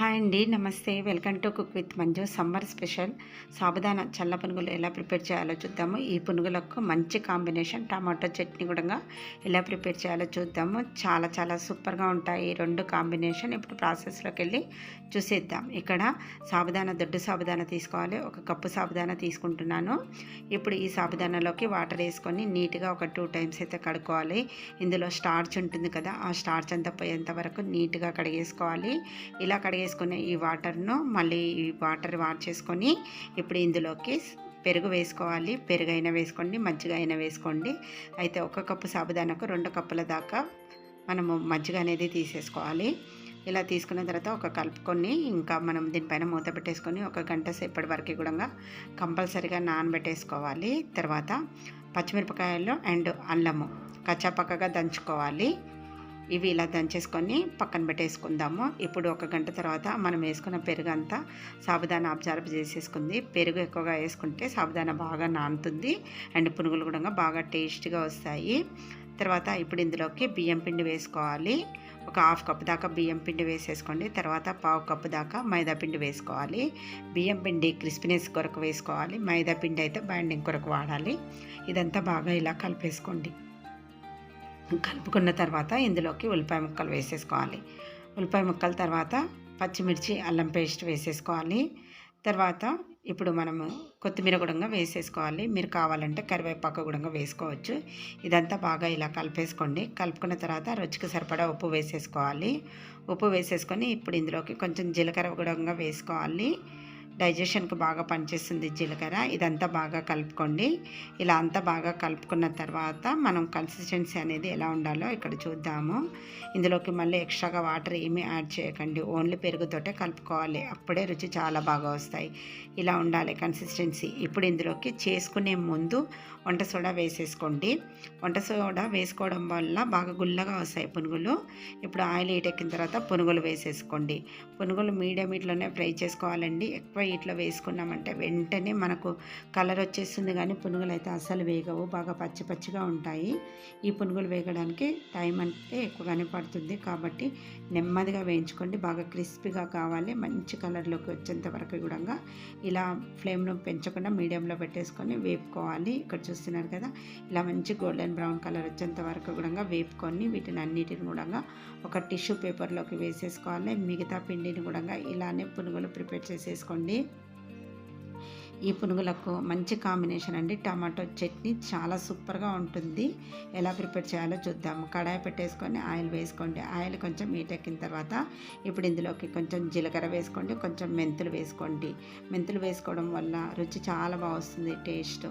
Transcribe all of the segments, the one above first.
Hi అండి నమస్తే. Welcome to cook with Manju summer special. Sabudana చల్ల పునుగులు ఎలా ప్రిపేర్ చేయాలో చూద్దాము. ఈ పునుగులకు మంచి కాంబినేషన్ టమాటో చట్నీ కూడా ఎలా ప్రిపేర్ చేయాలో చూద్దాము. చాలా చాలా సూపర్గా ఉంటాయి ఈ రెండు కాంబినేషన్. ఇప్పుడు ప్రాసెస్లోకి వెళ్ళి చూసేద్దాం. ఇక్కడ సాబుదానా దొడ్డు సాబుదానా తీసుకోవాలి. ఒక కప్పు సాబుదానా తీసుకుంటున్నాను. ఇప్పుడు ఈ సాబుదానలోకి వాటర్ వేసుకొని నీట్గా ఒక టూ టైమ్స్ అయితే కడుక్కోవాలి. ఇందులో స్టార్చ్ ఉంటుంది కదా ఆ స్టార్చ్ అంతా పోయేంత వరకు నీట్గా కడిగేసుకోవాలి. ఇలా కడిగే కడిగేసుకునే ఈ వాటర్ను మళ్ళీ ఈ వాటర్ వాష్ చేసుకొని ఇప్పుడు ఇందులోకి పెరుగు వేసుకోవాలి. పెరుగు అయినా వేసుకోండి మజ్జిగ అయినా వేసుకోండి. అయితే ఒక కప్పు సాబుదానాకు రెండు కప్పుల దాకా మనము మజ్జిగ అనేది తీసేసుకోవాలి. ఇలా తీసుకున్న తర్వాత ఒక కలుపుకొని ఇంకా మనం దీనిపైన మూత పెట్టేసుకొని ఒక గంట సేపటి వరకు కూడా కంపల్సరిగా నానబెట్టేసుకోవాలి. తర్వాత పచ్చిమిరపకాయలు అండ్ అల్లము కచ్చాపక్కగా దంచుకోవాలి. ఇవి ఇలా దంచేసుకొని పక్కన పెట్టేసుకుందాము. ఇప్పుడు ఒక గంట తర్వాత మనం వేసుకున్న పెరుగు అంతా సాబుదానా అబ్జర్వ్ చేసేసుకుంది. పెరుగు ఎక్కువగా వేసుకుంటే సాబుదానా బాగా నానుతుంది. అండ్ పునుగులు కూడా బాగా టేస్ట్గా వస్తాయి. తర్వాత ఇప్పుడు ఇందులోకి బియ్యం పిండి వేసుకోవాలి. ఒక హాఫ్ కప్ దాకా బియ్యం పిండి వేసేసుకోండి. తర్వాత పావు కప్పు దాకా మైదా పిండి వేసుకోవాలి. బియ్యం పిండి క్రిస్పీనెస్ కొరకు వేసుకోవాలి. మైదా పిండి అయితే బైండింగ్ కొరకు వాడాలి. ఇదంతా బాగా ఇలా కలిపేసుకోండి. కలుపుకున్న తర్వాత ఇందులోకి ఉల్లిపాయ ముక్కలు వేసేసుకోవాలి. ఉల్లిపాయ ముక్కల తర్వాత పచ్చిమిర్చి అల్లం పేస్ట్ వేసేసుకోవాలి. తర్వాత ఇప్పుడు మనము కొత్తిమీర కూడా వేసేసుకోవాలి. మీరు కావాలంటే కరివేపాకు కూడా వేసుకోవచ్చు. ఇదంతా బాగా ఇలా కలిపేసుకోండి. కలుపుకున్న తర్వాత రుచికి సరిపడా ఉప్పు వేసేసుకోవాలి. ఉప్పు వేసేసుకొని ఇప్పుడు ఇందులోకి కొంచెం జీలకర్ర కూడా వేసుకోవాలి. డైజెషన్కి బాగా పనిచేస్తుంది జీలకర్ర. ఇదంతా బాగా కలుపుకోండి. ఇలా అంతా బాగా కలుపుకున్న తర్వాత మనం కన్సిస్టెన్సీ అనేది ఎలా ఉండాలో ఇక్కడ చూద్దాము. ఇందులోకి మళ్ళీ ఎక్స్ట్రాగా వాటర్ ఏమీ యాడ్ చేయకండి. ఓన్లీ పెరుగుతోటే కలుపుకోవాలి. అప్పుడే రుచి చాలా బాగా వస్తాయి. ఇలా ఉండాలి కన్సిస్టెన్సీ. ఇప్పుడు ఇందులోకి చేసుకునే ముందు వంట సోడా వేసేసుకోండి. వంట సోడా వేసుకోవడం వల్ల బాగా గుల్లగా వస్తాయి పునుగులు. ఇప్పుడు ఆయిల్ ఎక్కిన తర్వాత పునుగులు వేసేసుకోండి. పునుగులు మీడియం ఇట్లోనే ఫ్రై చేసుకోవాలండి. ఎక్కువ ఇట్లా వేసుకున్నామంటే వెంటనే మనకు కలర్ వచ్చేస్తుంది కానీ పునుగులు అయితే అస్సలు వేగవు బాగా పచ్చి పచ్చిగా ఉంటాయి. ఈ పునుగులు వేగడానికి టైం అంటే ఎక్కువగానే పడుతుంది. కాబట్టి నెమ్మదిగా వేయించుకోండి. బాగా క్రిస్పీగా కావాలి. మంచి కలర్లోకి వచ్చేంత వరకు కూడా ఇలా ఫ్లేమ్ను పెంచకుండా మీడియంలో పెట్టేసుకొని వేపుకోవాలి. ఇక్కడ చూస్తున్నారు కదా ఇలా మంచి గోల్డెన్ బ్రౌన్ కలర్ వచ్చేంత వరకు కూడా వేపుకొని వీటిని అన్నిటిని కూడా ఒక టిష్యూ పేపర్లోకి వేసేసుకోవాలి. మిగతా పిండిని కూడా ఇలానే పునుగులు ప్రిపేర్ చేసేసుకోండి. ఈ పునుగులకు మంచి కాంబినేషన్ అండి. టమాటో చట్నీ చాలా సూపర్గా ఉంటుంది. ఎలా ప్రిపేర్ చేయాలో చూద్దాము. కడాయి పెట్టేసుకొని ఆయిల్ వేసుకోండి. ఆయిల్ కొంచెం మీటెక్కిన తర్వాత ఇప్పుడు ఇందులోకి కొంచెం జీలకర్ర వేసుకోండి. కొంచెం మెంతులు వేసుకోండి. మెంతులు వేసుకోవడం వల్ల రుచి చాలా బాగుస్తుంది టేస్ట్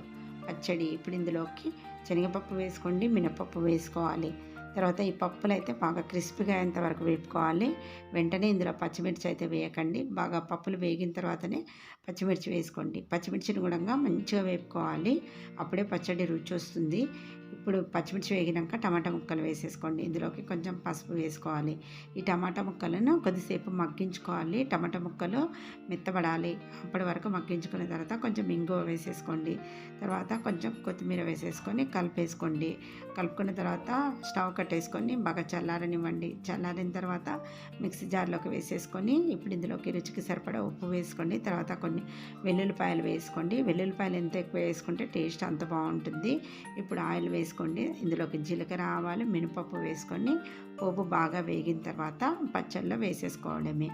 పచ్చడి. ఇప్పుడు ఇందులోకి శనగపప్పు వేసుకోండి. మినపప్పు వేసుకోవాలి. తర్వాత ఈ పప్పులు అయితే బాగా క్రిస్పీగా అయ్యేంత వరకు వేపుకోవాలి. వెంటనే ఇందులో పచ్చిమిర్చి అయితే వేయకండి. బాగా పప్పులు వేగిన తర్వాతనే పచ్చిమిర్చి వేసుకోండి. పచ్చిమిర్చిని కూడా మంచిగా వేపుకోవాలి. అప్పుడే పచ్చడి రుచి వస్తుంది. ఇప్పుడు పచ్చిమిర్చి వేగినాక టమాటా ముక్కలు వేసేసుకోండి. ఇందులోకి కొంచెం పసుపు వేసుకోవాలి. ఈ టమాటా ముక్కలను కొద్దిసేపు మగ్గించుకోవాలి. టమాటా ముక్కలు మెత్తబడాలి. అప్పటి వరకు మగ్గించుకున్న తర్వాత కొంచెం ఇంగువ వేసేసుకోండి. తర్వాత కొంచెం కొత్తిమీర వేసేసుకొని కలిపేసుకోండి. కలుపుకున్న తర్వాత స్టవ్ కట్టేసుకొని బాగా చల్లారనివ్వండి. చల్లారిన తర్వాత మిక్సీ జార్లోకి వేసేసుకొని ఇప్పుడు ఇందులోకి రుచికి సరిపడా ఉప్పు వేసుకోండి. తర్వాత కొన్ని వెల్లుల్లిపాయలు వేసుకోండి. వెల్లుల్లిపాయలు ఎంత ఎక్కువ వేసుకుంటే టేస్ట్ అంత బాగుంటుంది. ఇప్పుడు ఆయిల్ వేసుకోండి. ఇందులోకి జీలకర్ర ఆవాలు మినపప్పు వేసుకొని పోపు బాగా వేగిన తర్వాత పచ్చళ్ళలో వేసేసుకోవడమే.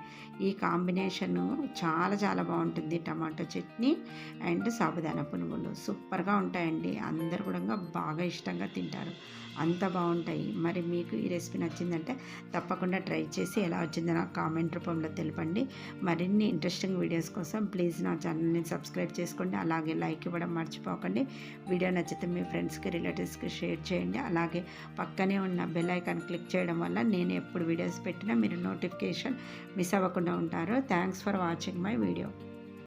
ఈ కాంబినేషన్ చాలా చాలా బాగుంటుంది. టమాటో చట్నీ అండ్ సాబుదానా పునుగులు సూపర్గా ఉంటాయండి. అందరు కూడా బాగా ఇష్టంగా తింటారు. అంత బాగుంటాయి. మరి మీకు ఈ రెసిపీ నచ్చిందంటే తప్పకుండా ట్రై చేసి ఎలా వచ్చిందో నాకు కామెంట్ రూపంలో తెలపండి. మరిన్ని ఇంట్రెస్టింగ్ వీడియోస్ కోసం ప్లీజ్ నా ఛానల్ని సబ్స్క్రైబ్ చేసుకోండి. అలాగే లైక్ ఇవ్వడం మర్చిపోకండి. వీడియో నచ్చితే మీ ఫ్రెండ్స్కి రిలేటివ్స్ ఫ్రెండ్స్కి షేర్ చేయండి. అలాగే పక్కనే ఉన్న బెల్ ఐకాన్ క్లిక్ చేయడం వల్ల నేను ఎప్పుడు వీడియోస్ పెట్టినా మీరు నోటిఫికేషన్ మిస్ అవ్వకుండా ఉంటారు. Thanks for watching my video.